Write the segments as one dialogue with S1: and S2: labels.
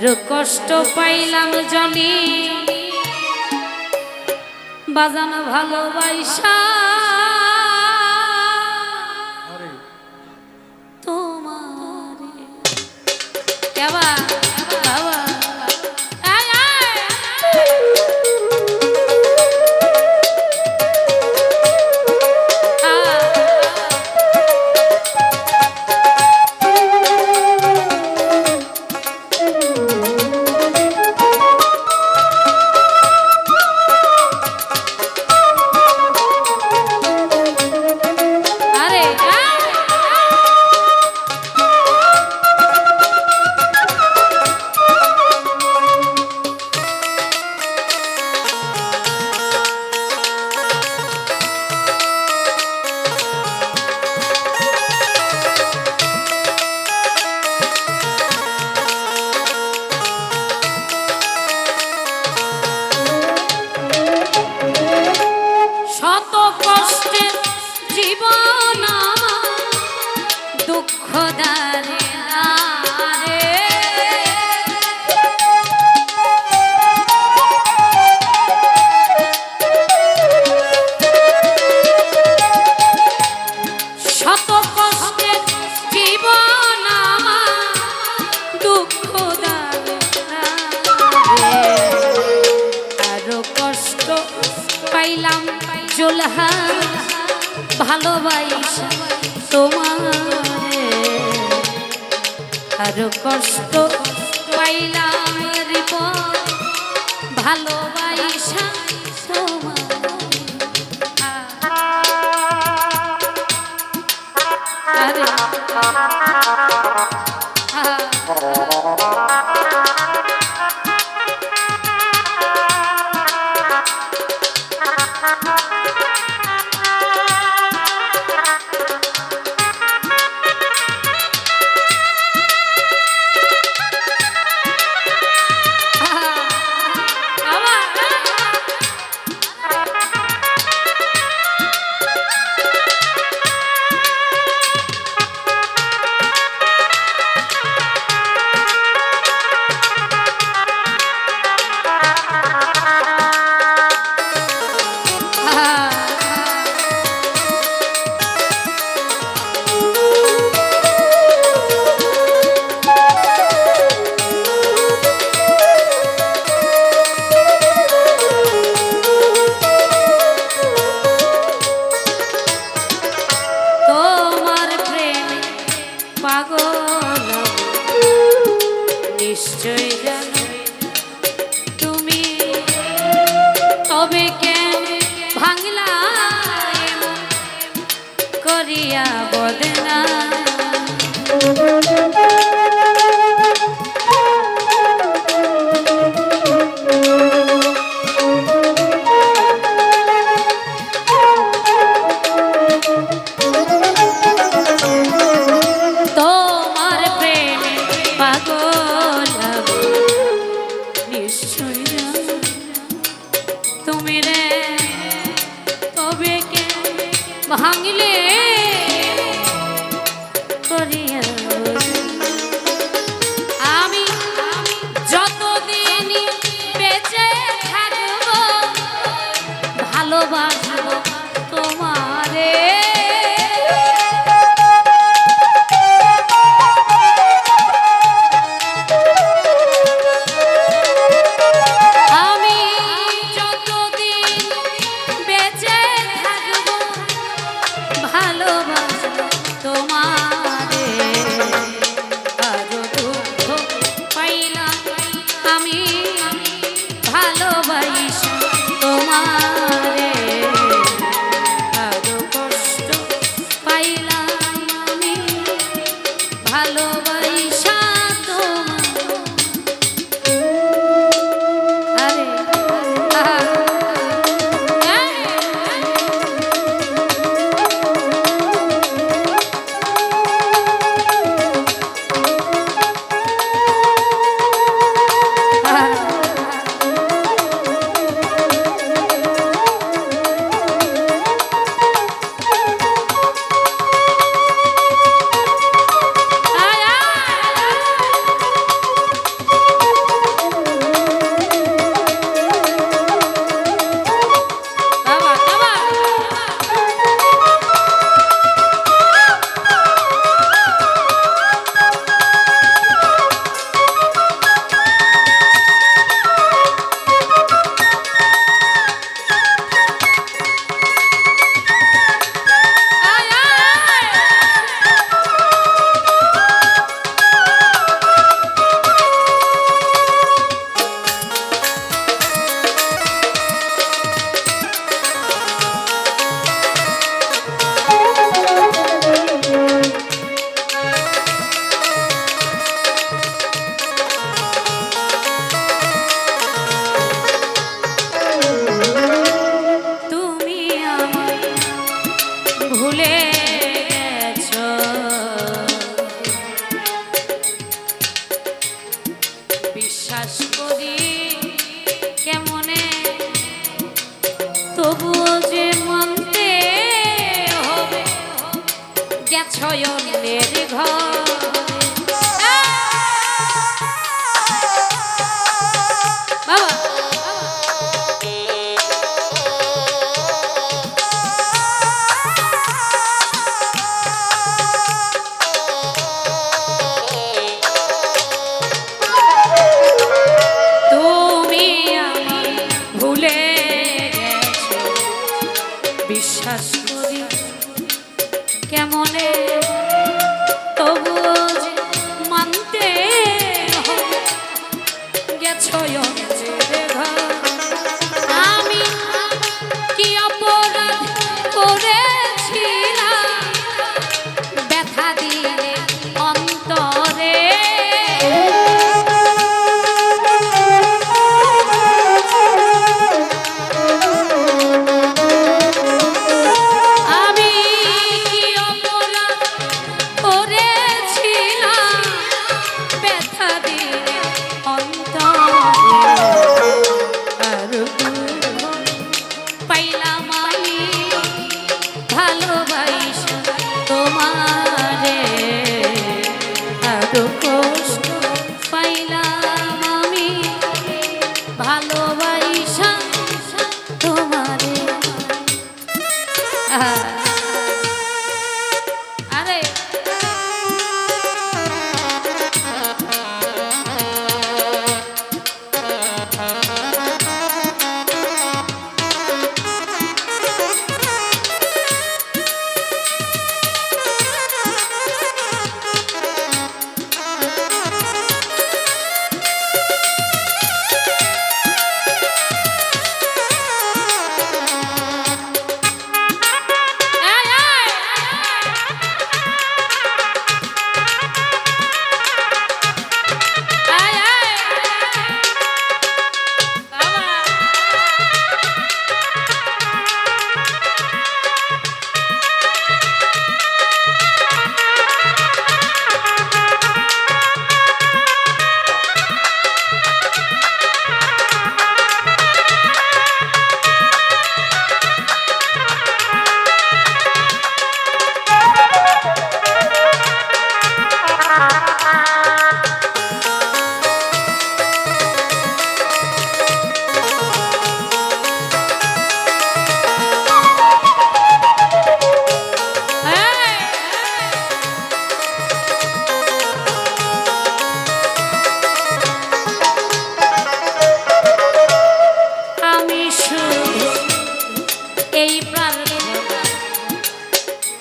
S1: আর কষ্ট পাইলাম জনি। বাজানো ভালোবাসা আরও কষ্ট পাইলাম ভালোবাসা Thank you. বিশ্বাস করি কেমনে? তবুও যে মনতে হবে গেছ অন্যের ঘর।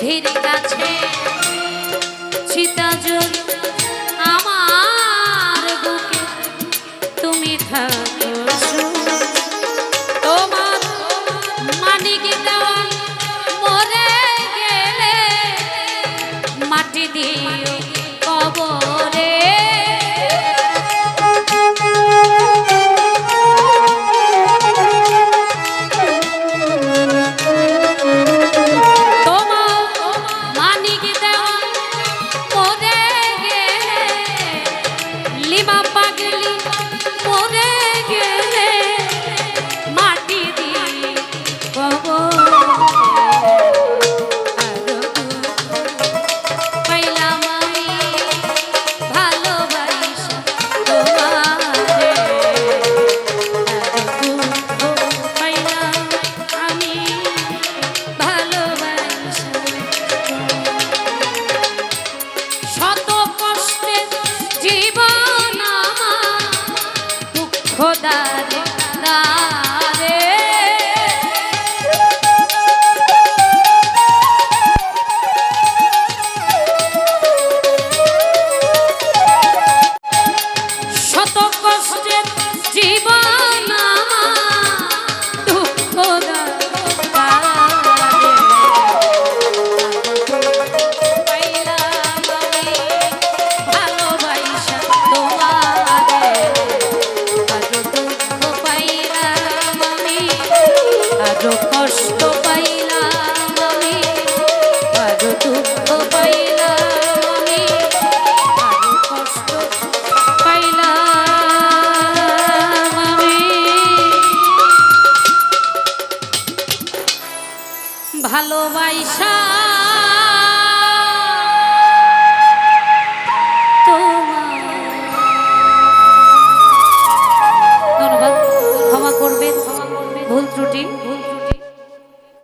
S1: ধীর কাছে সীতা জল আমার বুকে তুমি থাকো। তোমার মানিক দেওয়া মরে গেলে মাটি দিও শত কষ্টে জীবন আমার